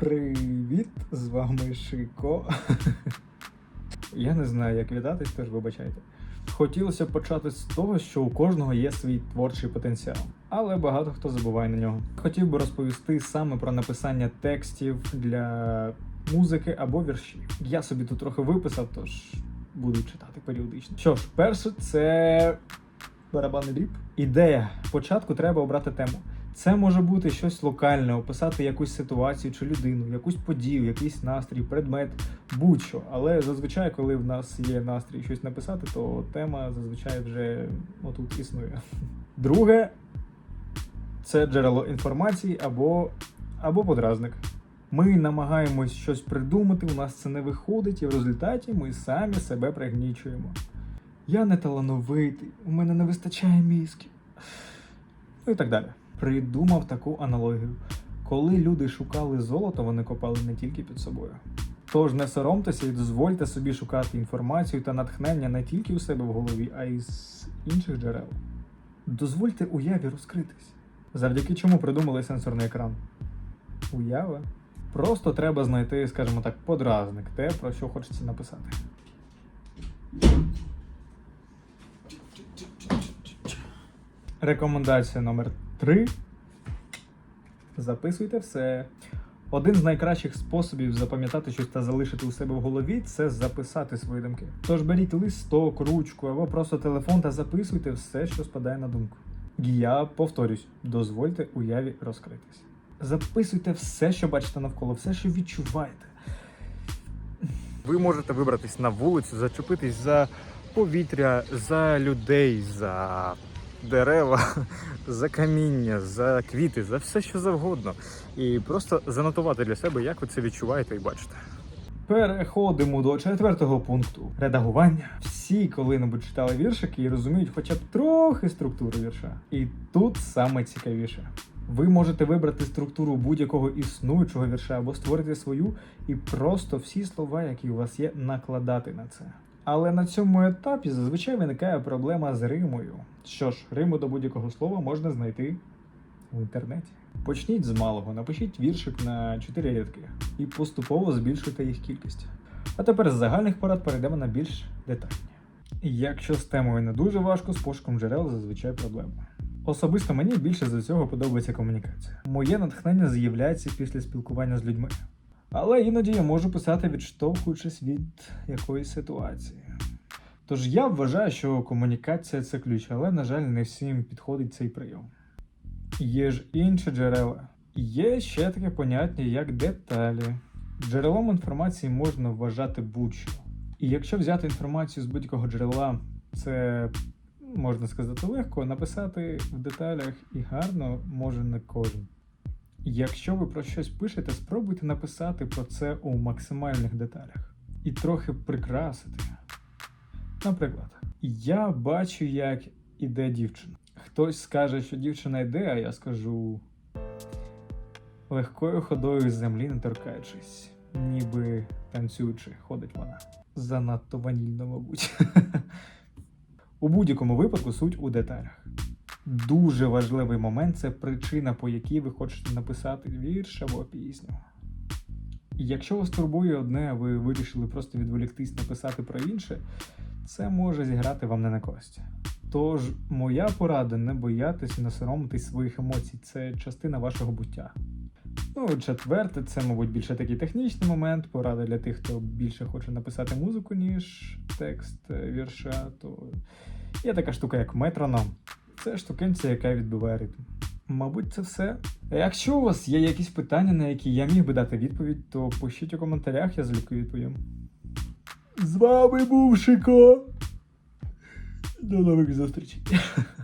Привіт, з вами Шико. Я не знаю, як вітатись, тож вибачайте. Хотілося б почати з того, що у кожного є свій творчий потенціал, але багато хто забуває на нього. Хотів би розповісти саме про написання текстів для музики або віршів. Я собі тут трохи виписав, тож буду читати періодично. Що ж, перше, це барабанний дріб. Ідея. Спочатку треба обрати тему. Це може бути щось локальне, описати якусь ситуацію чи людину, якусь подію, якийсь настрій, предмет, будь-що. Але зазвичай, коли в нас є настрій щось написати, то тема зазвичай вже отут існує. Друге це джерело інформації або, або подразник. Ми намагаємось щось придумати, у нас це не виходить, і в результаті ми самі себе пригнічуємо. Я не талановитий, у мене не вистачає мізків. Ну і так далі. Придумав таку аналогію. Коли люди шукали золото, вони копали не тільки під собою. Тож не соромтеся і дозвольте собі шукати інформацію та натхнення не тільки у себе в голові, а й з інших джерел. Дозвольте уяві розкритись. Завдяки чому придумали сенсорний екран? Уява. Просто треба знайти, скажімо так, подразник, те, про що хочеться написати. Рекомендація номер 3. Записуйте все. Один з найкращих способів запам'ятати щось та залишити у себе в голові це записати свої думки. Тож беріть листок, ручку або просто телефон та записуйте все, що спадає на думку. Я повторюсь, дозвольте уяві розкритись. Записуйте все, що бачите навколо, все, що відчуваєте. Ви можете вибратись на вулицю, зачепитись за повітря, за людей, за дерева, за каміння, за квіти, за все, що завгодно. І просто занотувати для себе, як ви це відчуваєте і бачите. Переходимо до четвертого пункту редагування. Всі коли-небудь читали віршики і розуміють хоча б трохи структуру вірша. І тут саме цікавіше. Ви можете вибрати структуру будь-якого існуючого вірша або створити свою і просто всі слова, які у вас є, накладати на це. Але на цьому етапі зазвичай виникає проблема з римою. Що ж, риму до будь-якого слова можна знайти в інтернеті. Почніть з малого, напишіть віршик на 4 рядки і поступово збільшуйте їх кількість. А тепер з загальних порад перейдемо на більш детальні. Якщо з темою не дуже важко, з пошуком джерел зазвичай проблема. Особисто мені більше за цього подобається комунікація. Моє натхнення з'являється після спілкування з людьми. Але іноді я можу писати, відштовхуючись від якоїсь ситуації. Тож я вважаю, що комунікація це ключ, але, на жаль, не всім підходить цей прийом. Є ж інші джерела. Є ще таке поняття, як деталі. Джерелом інформації можна вважати будь-що. І якщо взяти інформацію з будь-якого джерела, це можна сказати легко, написати в деталях і гарно може не кожен. Якщо ви про щось пишете, спробуйте написати про це у максимальних деталях і трохи прикрасити. Наприклад, я бачу, як іде дівчина. Хтось скаже, що дівчина йде, а я скажу легкою ходою з землі не торкаючись, ніби танцюючи, ходить вона. Занадто ванільно, мабуть. У будь-якому випадку суть у деталях. Дуже важливий момент це причина, по якій ви хочете написати вірш або пісню. Якщо вас турбує одне, а ви вирішили просто відволіктись написати про інше, це може зіграти вам не на користь. Тож, моя порада не боятись і не соромитись своїх емоцій, це частина вашого буття. Ну, четверте, це, мабуть, більше такий технічний момент, порада для тих, хто більше хоче написати музику, ніж текст е, вірша. То є така штука, як метроном. Це штукенця, яка відбиває ритм. Мабуть, це все. Якщо у вас є якісь питання, на які я міг би дати відповідь, то пишіть у коментарях, я залюбки відповім. З вами був Шико. До нових зустрічей.